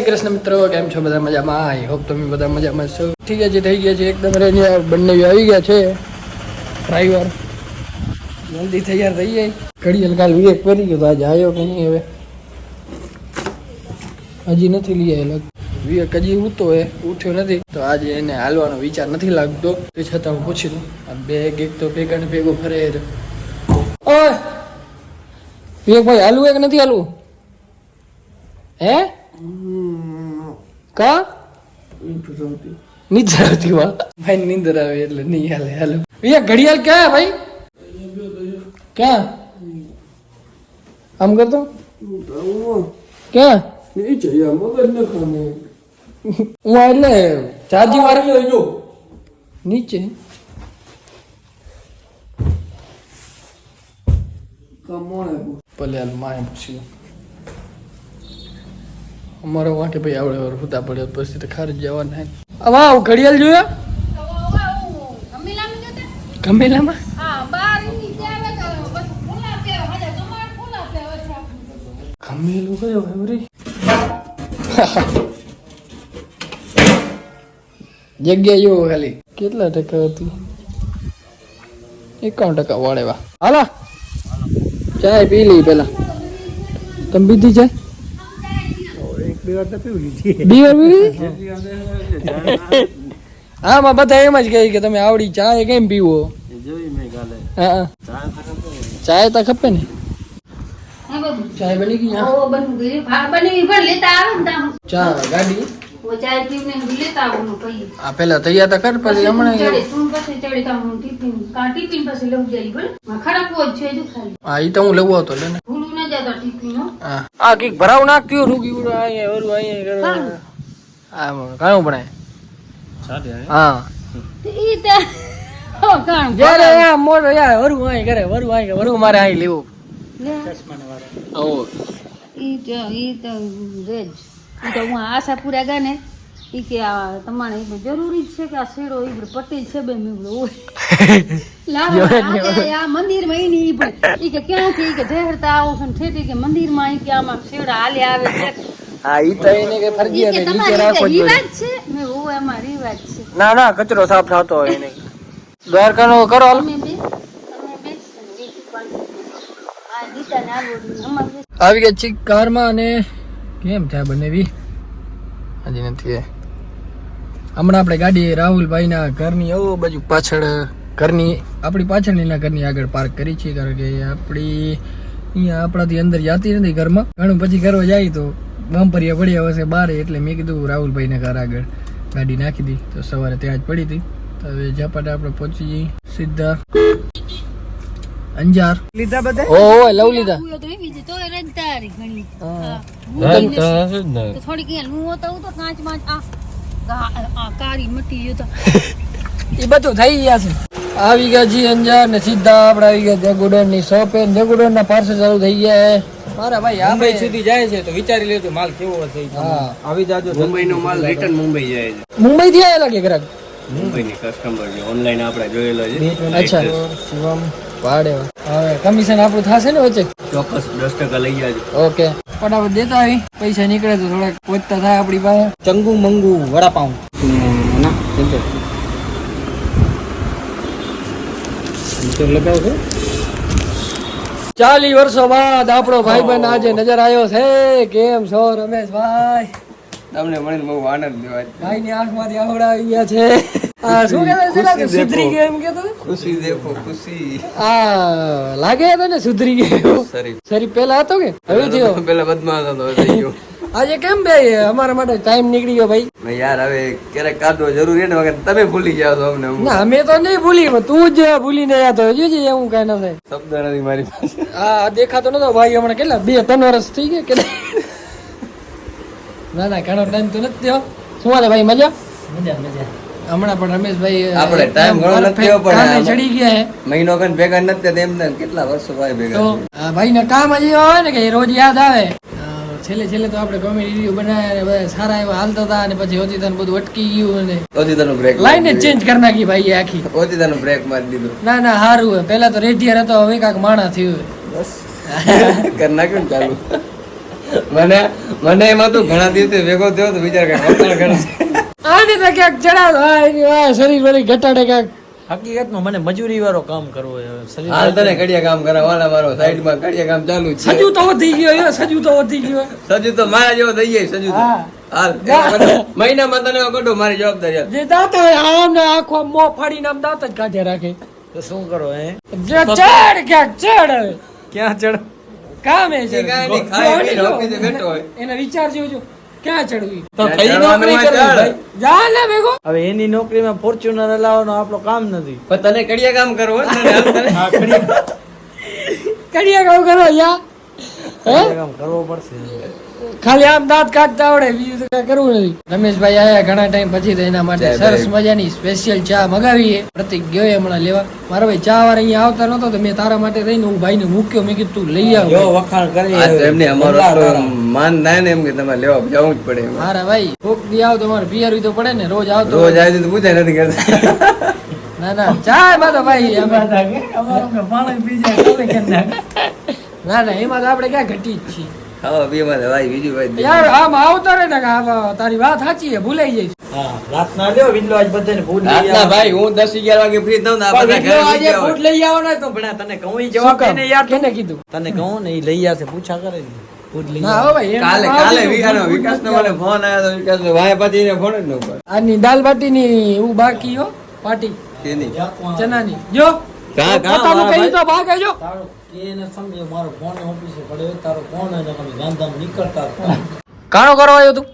શ્રી કૃષ્ણ મિત્રો, કેમ છો બધા મજામાં? આઈ હોપ તમે બધા મજામાં છો. ઠીક છે થઈ ગયા છે. એકદમ રેડી બંને આવી ગયા છે. ડ્રાઈવર જલ્દી તૈયાર થઈ જાય. ઘડી હલકાલ વિવેક કરી ગયો આજે આવ્યો કે નહીં હવે? હજી નથી લઈ આવેલો. વિવેક હજી ઉતો એ ઉઠ્યો નથી. તો આજે એને હાલવાનો વિચાર નથી લાગતો. તે છતાં હું પૂછી લઉં. આ બેગ એક તો ભેગા ને ભેગો ફરે. ઓય! વિવેકભાઈ, હાલવું એક નથી હાલવું? હે? કા? નીંદર આવતી વા ભાઈ નીંદર આવે એટલે નહીં હાલે હાલો. વિવેક ઘડિયાળ ક્યાં ભાઈ? ક્યાં? આમ કરતો? ક્યાં? હું એટલે ચાર્જિંગ વાળા નીચે. ભલે હાલ માય પૂછી લઉં. અમારો વાંકે ભાઈ આવડે હુતા પડ્યો પછી તો ખાર જવાના હે. આ ઘડિયાળ જોયા? ગમેલામાં? જગ્યા જો ખાલી. કેટલા ટકા હતી? એકાવન ટકા વાળેવા. હાલા. ચાય પી લઈ પેલા તમે પીધી છે. બે વાર પી લીધી આમાં બધા એમ જ કહે કે તમે આવડી ચાય કેમ પીવો? હા ચાય તો ખપે ને. ચાય બની ગઈ હા? ચા ગાડી? આ પેલા તૈયાર તો કર પછી હમણાં હા એ તો હું લેવો હતો લે ને. હા આ કંઈક ભરાવ નાખતી રૂગી ઉડો અહીંયા વરું અહીંયા આ હા? કાયું બનાય હા જ્યારે આ મોટો યાર વરુ અહીં કરે વરુ અહીં કરે વરુ મારે અહીં લેવું. ઓ આશાપુરા ગયા ને ઈ કે આ તમારે એ જરૂરી છે કે આ શેડો ઈ પટેલ છે બે મેં લાવો, આ મંદિરમાં ઈ ઈ પણ ઈ કે ક્યાંથી ઈ કે ઢેરતા આવો છો ઠેઠી કે મંદિરમાં ઈ કે આમાં શેડા હાલે આવે છે. હા ઈ તો એને કે ફરજી અને નીચે ઈ જોઈએ. રિવાજ છે? મેં ઓય એમાં રિવાજ છે. ના ના કચરો સાફ થતો હોય નહીં દ્વારકાનો કરો હાલ. બે બે. ઈ આવો ગયા ચીક કારમાં અને કેમ થયા બનેવી હજી નથી એ. હમણાં આપણે ગાડી રાહુલભાઈના ઘરની ઓ બાજુ પાછળ ઘરની આપણી પાછળ એના ઘરની આગળ પાર્ક કરી છે. કારણ કે આપણી અહીંયા આપણાથી અંદર જાતી નથી ઘરમાં. ઘણું પછી ઘરમાં જાય તો બમ્પરિયા પડ્યા હશે બારે એટલે મેં કીધું રાહુલભાઈના ઘર આગળ ગાડી નાખી દી. તો સવારે ત્યાં જ પડી હતી. તો હવે ઝપાટા આપણે પહોંચી જઈએ સીધા. અંજાર. લીધા બધા? ઓ લવ લીધા. તો એવી છે તોય ઘણી હા. હા. તો થોડીક તો ઉતો કાચમાં આ એ બધું થઈ ગયા છે. આવી ગયા જી અંજાર ને સીધા આપણે આવી ગયા જગુડનની શોપે. જગુડન ના પાર્સલ ચાલુ થઈ ગયા છે. મારા ભાઈ મુંબઈ સુધી જાય છે તો વિચારી લેજો માલ કેવો હશે હા. આવી જાજો મુંબઈ નો માલ રિટર્ન મુંબઈ જાય છે. મુંબઈ થી આયેલા કે ગ્રાહક? મુંબઈ ની કસ્ટમર છે ઓનલાઈન આપણે જોયેલો છે. અચ્છા. શિવમ. ભાડે હવે કમિશન આપણું થશે ને વચ્ચે? ચોક્કસ દસ ટકા લઈ જાજો. ઓકે. ફટાફટ દેતા આવી. પૈસા નીકળે તો થોડાક પહોંચતા થાય આપણી પાસે. ચંગુ મંગુ વડાપાઉં. ના સિંચો સિંચો લગાવ છો? ચાલી વર્ષો બાદ આપણો ભાઈ બન આજે નજર આવ્યો છે. કેમ છો રમેશભાઈ? તમને મળીને બહુ આનંદ લેવા ભાઈ ની આંખમાંથી આવડા આવી ગયા છે. શું કહેતા સુધરી ગયો એમ કેતો ખુશી દેખો ખુશી. આ લાગે તો ને સુધરી ગયો? સરી. સરી પેલા હતો કે? હવે થયો? પેલા બદમાશ હતો થઈ ગયો. આજે કેમ બે અમારા માટે ટાઈમ નીકળી ગયો ભાઈ. યાર હવે ક્યારેક કાઢવો જરૂરી ને વગર તમે ભૂલી ગયા છો અમને ના અમે તો નહીં ભૂલી પણ તું જ ભૂલીને ને જોજે એવું કઈ ન થાય. શબ્દ નથી મારી પાસે. આ દેખાતો નતો ભાઈ હમણાં કેટલા? બે ત્રણ વર્ષ થઈ ગયા કે ના ના ઘણો ટાઈમ તો નથી થયો. શું હાલે ભાઈ મજા? મજા મજા. હમણાં પણ રમેશભાઈ આપણે ટાઈમ ઘણો નથી પણ ચડી ગયા હે. મહિનો કન ભેગા નથી થયા તેમ કેટલા વર્ષો ભાઈ ભેગા તો ભાઈને કામ જ એવા હોય ને કે રોજ યાદ આવે. છેલ્લે છેલ્લે તો આપણે કોમેડી રિવ્યુ બનાવ્યા ને બધા સારા એવા હાલતા હતા અને પછી હોતી તને બધું અટકી ગયું અને ઓચિતાનું બ્રેક લાઈન જ ચેન્જ કરી નાખી ભાઈ આખી. ઓચિતાનું બ્રેક મારી દીધું. ના ના સારું પેલા તો રેઢિયાર હતો હવે કાંક માણા થયું બસ. કરી નાખ્યું ચાલુ. મને મને એમાં તો ઘણા દિવસે ભેગો થયો તો વિચાર કર ઘણા આને તો ક્યાંક ચડાવ શરીર વળી ઘટાડે ક્યાંક. હકીકતમાં મને મજૂરી વાળો કામ કરવો છે શરીર હાલ તને કડિયા કામ કરાવવાના મારો સાઈડમાં કડિયા કામ ચાલુ છે. સજુ તો વધી ગયો યાર સજુ તો વધી ગયો. સજુ તો મારા જેવો થઈ ગયો સજુ તો. હાલ મહિનામાં તને કઢો મારી જવાબદારી. જે દાંત હોય આમ ને આખો મો ફાડીને આમ દાંત જ કાઢે રાખે. તો શું કરો હે? જે ચડ ક્યાંક ચડ. ક્યાં ચડ? કામે છે કાંઈ નહીં, ખાઈ પીને ઓફિસે બેઠો હોય. એના વિચાર જોજો ક્યાં ચડવી? તો કઈ નોકરી કરી ભાઈ? જા ને ભેગો. હવે એની નોકરીમાં ફોર્ચ્યુનર લાવવાનો આપણો કામ નથી. પણ તને કડિયા કામ કરવું કડિયા. કામ કરો યા હે? કામ કરવો પડશે. ખાલી આમ દાંત કાઢતા આવડે બીજું તો કઈ કરવું નથી. રમેશભાઈ આયા ઘણા ટાઈમ પછી તો એના માટે સરસ. મજાની સ્પેશિયલ ચા મગાવીએ. પ્રતિક ગયો હમણાં લેવા. મારો ભાઈ ચા વાળા અહીંયા આવતા નતો તો મેં તારા માટે રહીને હું ભાઈને મૂક્યો. મેં કીધું તું લઈ આવ. વખાણ કરી એમને અમારો માન થાય ને એમ કે તમારે લેવા જવું જ પડે મારા ભાઈ કોક દી આવ તો મારે પિયરવી તો પડે ને રોજ આવતો રોજ આવી તો પૂછાય નથી કરતા. ના ના ચા માં તો ભાઈ ના ના એમાં તો આપણે ક્યાં ઘટી જ છીએ. ખાવા પીવામાં ભાઈ બીજું ભાઈ યાર આમ આવતા રે ને કે આ તારી વાત સાચી છે ભૂલાઈ જઈશ હા રાતના લ્યો વિલ્લો આજ બધાને ફૂડ લઈ આવો. ભાઈ હું દસ અગિયાર વાગે ફ્રી થઉં ને આ બધા ઘરે આજે ફૂડ લઈ આવો ને તો ભણા તને કહું ઈ જવાબ કામ? યાર તું. કીધું તને કહું ને ઈ લઈ આવશે પૂછા કરે ફૂડ લઈ આવો. ભાઈ કાલે કાલે કીધું. વિકાસનો વિકાસનો મને ફોન આવ્યો તો વિકાસનો ભાઈ પછી એને ફોન જ ન ઉપાડ્યો. આજની દાલ બાટી ની હું બાકી હો પાટી તેની. ચનાની જો પોતાનું કહી તો ભાગે જો એને સમજો મારો ફોન ઓફિસે પડ્યો. તારો ફોન એને તમે ગાંધામ નીકળતા કાણો કરવા આવ્યો તું?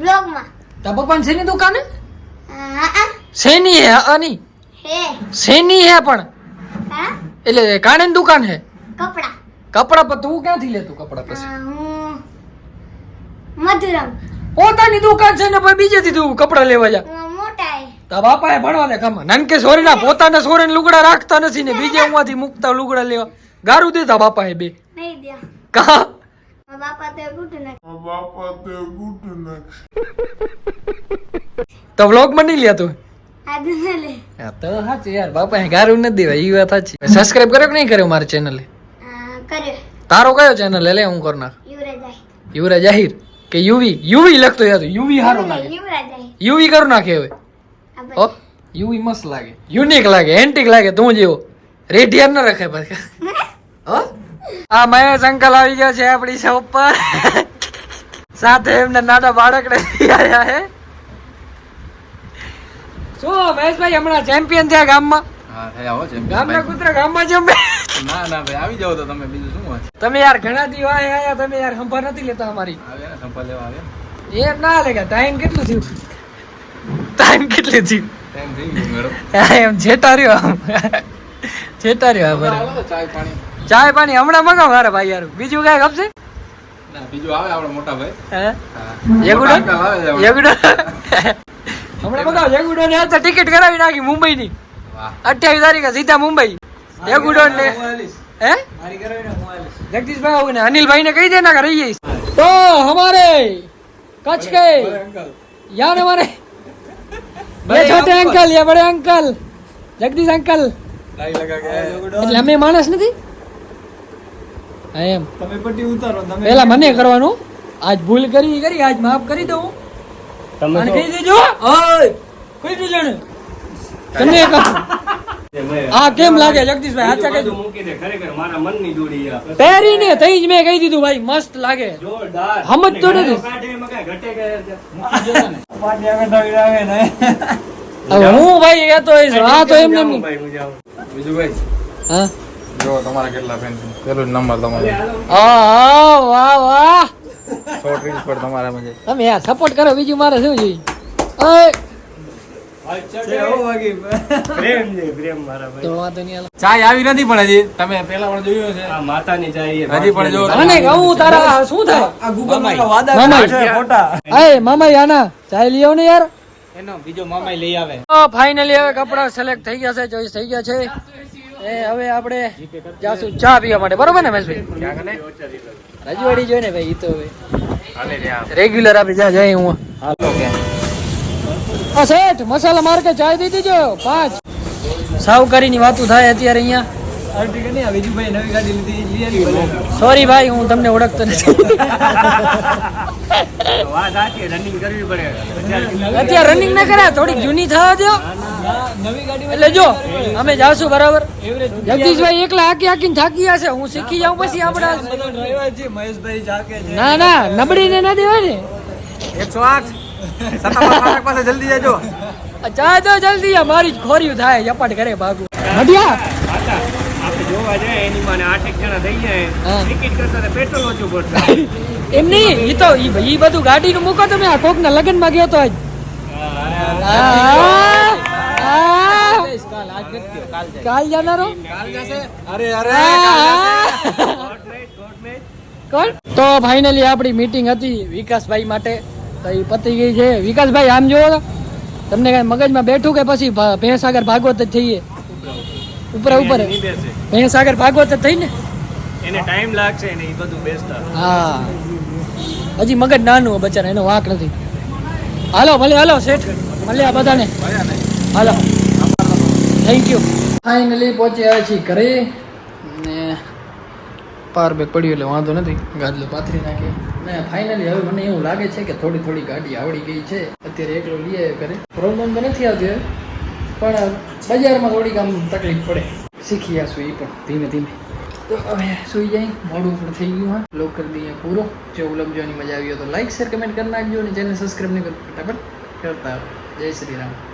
બ્લોગમાં. તા પપ્પાની શેની દુકાન? હે હા. શેની હે અની હે. શેની હે પણ? એટલે કાણેની દુકાન હે? કપડા. કપડા પર તું ક્યાંથી લેતું કપડા પછી? મધુરમ. પોતાની દુકાન છે ને પછી બીજેથી તું કપડા લેવા જા. મોટા હે બાપા એ ભણવા દે કામ નાનકે સોરીના પોતાના સોરીને લુગડા રાખતા નથી ને બીજે ઉમાંથી મુકતા લુગડા લેવા. ગારું દેતા બાપાએ બે. નહીં દે. કા? બાપા તો ગુડ વ્લોગમાં નહીં લેતો તો સાચું યાર બાપાએ ગારું નથી દેવાય એ વાત સાચી સબસ્ક્રાઇબ કર્યો કે નહીં કર્યો મારી ચેનલે તારો કયો ચેનલ લે હું કર નાખ. યુવરાજ આહિર કે યુવી યુવી લખતો યાર યુવી સારો લાગે. યુવી કરું નાખે હવે. ઓ યુવી મસ્ત લાગે. યુનિક લાગે એન્ટિક લાગે તું જેવો. રેઢિયાર ન રખાય પછી. હો. આ મહેશ અંકલ આવી ગયા છે આપણી શોપ પર. સાથે એમને નાના બાળકને આવ્યા હે. શું મહેશભાઈ હમણાં ચેમ્પિયન થયા ગામમાં? હા થયા હો જેમ ગામના કૂતરા ગામમાં જમે ના ના ભાઈ આવી જાવ તો તમે બીજું શું તમે યાર ઘણા દી આયા તમે યાર ખંભા નથી લેતા અમારી. આવે લેવા આવે એમ ના લે ટાઈમ કેટલું થયું? ટાઈમ કેટલી થઈ એમ જેટાર્યો આમ. જેટાર્યો આ ચાય પાણી. હમણાં મગાવ મારા ભાઈ યાર બીજું કાંઈ ખપશે તો ટિકિટ કરાવી નાખી મુંબઈ અઠ્યાવીસ તારીખે સીધા મુંબઈ. યગુડો જગદીશભાઈ ને અનિલભાઈ ને કહી દેના કે રહી જઈશ તો હમારે કચ્છ ગઈ યાર હમારે ये छोटे अंकल ये बड़े अंकल जगदीश अंकल લાઈ લગા કે એટલે અમે માણસ નથી હા એમ તમે પટ્ટી ઉતારો તમે પેલા મને કરવાનું આજ ભૂલ કરી ઈ કરી આજ માફ કરી દઉં અને કહી દેજો ઓય કહી દેજો ને તને કહું. આ કેમ લાગે જગદીશભાઈ? હાચા કહી મૂકી દે ખરેખર મારા મનની દોડી આ. પહેરીને થઈ જ મેં કહી દીધું ભાઈ મસ્ત લાગે. જોરદાર. સમજતો અને નથી. ઘટે કે પાટિયા આવે ને. હું ભાઈ કહેતો હોઈશ આ તો એમ ભાઈ, બીજું ભાઈ હા? જો તમારા કેટલા ફેન છે? પેલું નંબર તમારો. આ વાહ વાહ. શોર્ટ રીલ્સ પર તમારા મજે તમે યાર સપોર્ટ કરો બીજું મારે શું જોઈએ? ચાય આવી નથી પણ હજી. તમે પેલા પણ જોયું છે માતાની ચાય હજી પણ જો. મને કહું તારા શું થાય? આ ગૂગલમાં વાદા છે ખોટા અય મામા યાના ચાય લઈ આવો ને યાર. એનો બીજો મામા લઈ આવે. ફાઇનલી હવે કપડા સિલેક્ટ થઈ ગયા છે ચોઈસ થઈ ગયા છે. એ હવે આપણે જાસુ ચા પીવા માટે. બરોબર ને મહેશભાઈ રજવાડી જોઈ ને ભાઈ ઈ તો હવે. રેગ્યુલર આપણે જ્યાં જાય હું. હા શેઠ મસાલા માર કે ચાય દઈ દીજો પાંચ. સાવકારીની વાતો વાતું થાય અત્યારે અહીંયા. આ. સોરી ભાઈ હું તમને ઓળખતો નથી. વાત સાચી રનિંગ કરવી પડે. અત્યારે રનિંગ ના કર્યા થોડીક જૂની થવા દો એટલે જો અમે જાશું બરાબર. જગદીશભાઈ એકલા હાકી હાકીને થાકી જશે હું શીખી જાઉં પછી આપણા બધા ડ્રાઈવર છે મહેશભાઈ જાકે છે. ના ના નબળીને ના દેવાય ને. એકસો આઠ. પાસે જલ્દી જજો. જાજો જલ્દી અમારી મારી ખોર્યું થાય ઝપાટ કરે ભાગું. નડિયા આપણે જોવા જાય એની માને આઠેક જણા થઈ જાય ટિકિટ કરતા પેટ્રોલ ઓછું પડશે એમ નહીં ઈ તો ઈ ઈ બધું ગાડીનું મૂકો તમે આ કોકના લગ્નમાં ગયો તો આજ. કાલ જાનારો? કાલ જશે. અરે અરે કોણ? તો ફાઇનલી આપણી મીટિંગ હતી વિકાસભાઈ માટે. તો એ પતી ગઈ છે. વિકાસભાઈ આમ જોવો તમને કઈ મગજમાં બેઠું કે પછી ભા- ભેંસાગર ભાગવત જ થઈએ? ઉપર ઉપર. ભેંસાગર ભાગવત જ થઈ ને? એને ટાઈમ લાગશે ને એ બધું બેસતા. હા. હજી મગજ નાનું બચારા એનો વાંક નથી. હાલો ભલે હાલો શેઠ. મળ્યા બધાને હાલો. થેન્ક યુ ફાઇનલી પહોંચી આવ્યા છીએ ઘરે. પાર બેક પડ્યું એટલે વાંધો નથી. ગાદલો પાથરી નાખે. ને ફાઇનલી હવે મને એવું લાગે છે કે થોડી થોડી ગાડી આવડી ગઈ છે. અત્યારે એકલો લઈ આવ્યો ઘરે. પ્રોબ્લેમ તો નથી આવતી પણ બજારમાં થોડીક આમ તકલીફ પડે. શીખી જશું એ પણ ધીમે ધીમે. તો હવે સુઈ જાય. મોડું પણ થઈ ગયું, હા. લોક કરી દઈએ પૂરો. જો જોવાની મજા આવી તો લાઈક શેર કમેન્ટ કરી નાખજો અને ચેનલ સબસ્ક્રાઈબ નહીં કરો ફટાફટ. કરતા જય શ્રી રામ.